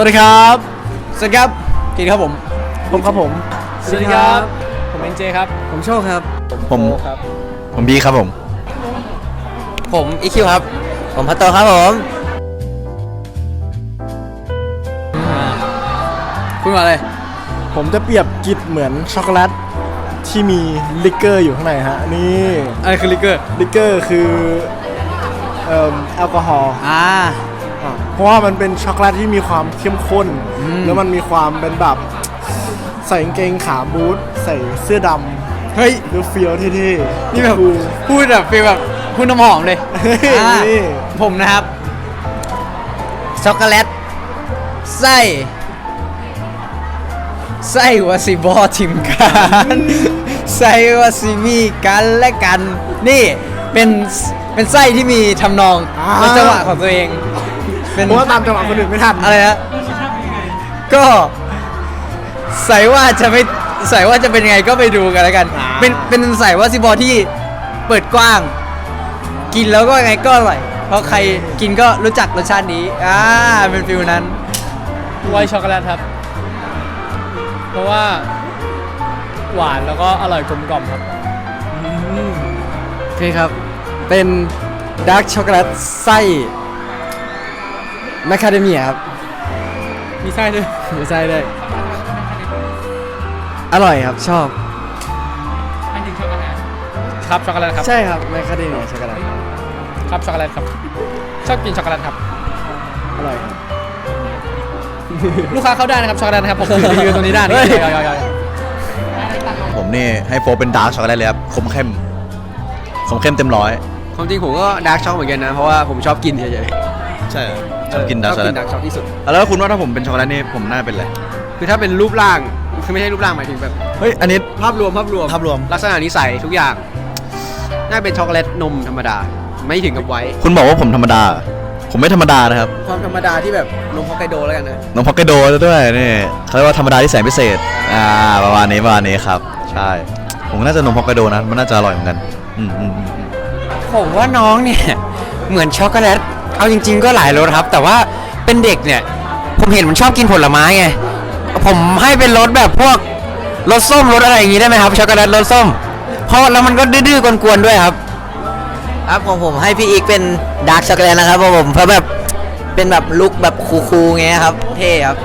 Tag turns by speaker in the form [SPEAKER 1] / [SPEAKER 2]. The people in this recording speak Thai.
[SPEAKER 1] สวัสดีครับ สวัสดีครับกินครับผม
[SPEAKER 2] ผมครับผม
[SPEAKER 1] สวัสดีครับ ผมเอ็นเจครับ
[SPEAKER 2] ผมโชคครับ
[SPEAKER 3] ผม
[SPEAKER 1] ครับ
[SPEAKER 3] ผมบีครับผม
[SPEAKER 2] ผมอีคิวครับ ผมพัตโตครับผม
[SPEAKER 1] คุณมาเลย
[SPEAKER 4] ผมจะเปรียบกิจเหมือนช็อกโกแลตที่มีลิกเกอร์อยู่ข้างในฮะ นี่
[SPEAKER 1] อะไรคือลิกเกอร์
[SPEAKER 4] ลิกเกอร์คือเอ่อแอลกอฮอล์
[SPEAKER 1] อ่า
[SPEAKER 4] อะ เพราะว่ามันเป็นช็อกโกแลตที่มีความเข้มข้น
[SPEAKER 1] ม
[SPEAKER 4] แล้วมันมีความเป็นแบบใส่กางเกงขาบูทใส่เสื้อดำ
[SPEAKER 1] เฮ้ย
[SPEAKER 4] ดูเฟี้ยวๆเท่ๆ
[SPEAKER 1] นี่แบบ
[SPEAKER 4] คูล
[SPEAKER 1] พูดแบบฟีลแบบพูดน้ำหอมเลย
[SPEAKER 4] เฮ้ย
[SPEAKER 1] อ่า
[SPEAKER 4] นี่
[SPEAKER 1] ผมนะครับ
[SPEAKER 2] ช็อกโกแลต
[SPEAKER 1] ไส้ไส้วาซิบอทิมกันไส้วาซิมีกันและกัน นี่เป็นเป็นไส้ที่มีทำนองและจังหวะของตัวเอง เป็น
[SPEAKER 4] เพราะว่าตามจังหวะคนอื่นไม่ทัน
[SPEAKER 1] อะไรนะก็ใส่ว่าจะไม่ใส่ว่าจะเป็นยังไงก็ไปดูกันแล้วกัน
[SPEAKER 4] อ่า
[SPEAKER 1] เป็นเป็นใส่ว่าซิบอที่เปิดกว้าง กินแล้วก็ยังไงก็อร่อย เพราะใครกินก็รู้จักรสชาตินี้อ่าเป็นฟิลนั้น
[SPEAKER 5] ไวท์ช็อกโกแลตครับ เพราะว่า หวานแล้วก็อร่อยกลมกล่อมครับ
[SPEAKER 2] โอเคครับ เป็นดาร์กช็อกโกแลตไส้ แมคคาเดเมียครับ
[SPEAKER 5] มีไส้ด้วย
[SPEAKER 2] มีไส้ด้วยอร่อยครับชอบ
[SPEAKER 5] ครับช็อกโกแลตครับ
[SPEAKER 2] ใช่ครับแมคคาเดเมียช็อกโกแลต
[SPEAKER 5] ครับช็อกโกแลตครับ ชอบกินช็อกโกแลตครับ
[SPEAKER 2] อร่อยครับ
[SPEAKER 5] ลูกค้าเข้าได้นะครับช็อกโกแลตนะครับผมถือรีวิวตรงนี้ได้นะ
[SPEAKER 2] เฮ้ย
[SPEAKER 5] ยอยๆ
[SPEAKER 3] ผมนี่ให้โฟเป็นดาร์กช็อกโกแลตเลยครับคมเข้มคมเข้มเต็มร้อย
[SPEAKER 2] ความจริงผมก็ดาร์กช็อกเหมือนกันนะ เพราะว่าผมชอบกินเฉย
[SPEAKER 3] ใช่
[SPEAKER 2] ๆ
[SPEAKER 3] ชอบกินดาร์ก
[SPEAKER 2] ช
[SPEAKER 3] ช็
[SPEAKER 2] อ
[SPEAKER 3] อก
[SPEAKER 2] บ
[SPEAKER 3] โกแลต
[SPEAKER 2] กินดาร์กช็อกที่สุด
[SPEAKER 3] แล้วคุณว่าถ้าผมเป็นช็อกโกแลตนี่ผมน่าเป็นอะไร
[SPEAKER 2] คือถ้าเป็นรูปร่างคือไม่ใช่รูปร่างหมายถึงแบบ
[SPEAKER 3] เฮ้ยอันนี้
[SPEAKER 2] ภาพรวมภาพรวม
[SPEAKER 3] ภาพรวม
[SPEAKER 2] ลักษณะนิสัยทุกอย่าง น่าเป็นช็อกโกแลตนมธรรมดา ไม่ถึงกับไว้
[SPEAKER 3] คุณบอกว่าผมธรรมดา ผมไม่ธรรมดานะครับ
[SPEAKER 2] ความธรรมดาที่แบบนมฮอกไกโดแล้วกันนะ
[SPEAKER 3] น้องพอกไกโดด้วยนี่เขาเรียกว่าธรรมดาที่แสนพิเศษอ่าประมาณนี้ประมาณนี้ครับใช่ผมน่าจะนมพอกไกโดนะมันน่าจะอร่อยเหมือนกันอืมอืมอืมอืม
[SPEAKER 6] ผมว่าน้องเนี่ย เหมือนช็อกโกแลต เอาจริง ๆ ก็หลายรสครับ แต่ว่าเป็นเด็กเนี่ย ผมเห็นมันชอบกินผลไม้ไง ผมให้เป็นรสแบบพวกรสส้มรสอะไรอย่างงี้ได้ไหมครับช็อกโกแลตรสส้ม เพราะแล้วมันก็ดื้อๆกวนๆด้วยครับ
[SPEAKER 2] ครับของผมให้พี่อีกเป็นดาร์กช็อกโกแลตนะครับเพราะผมเพราะแบบเป็นแบบลุคแบบคูลๆไงครับ เท่ครับ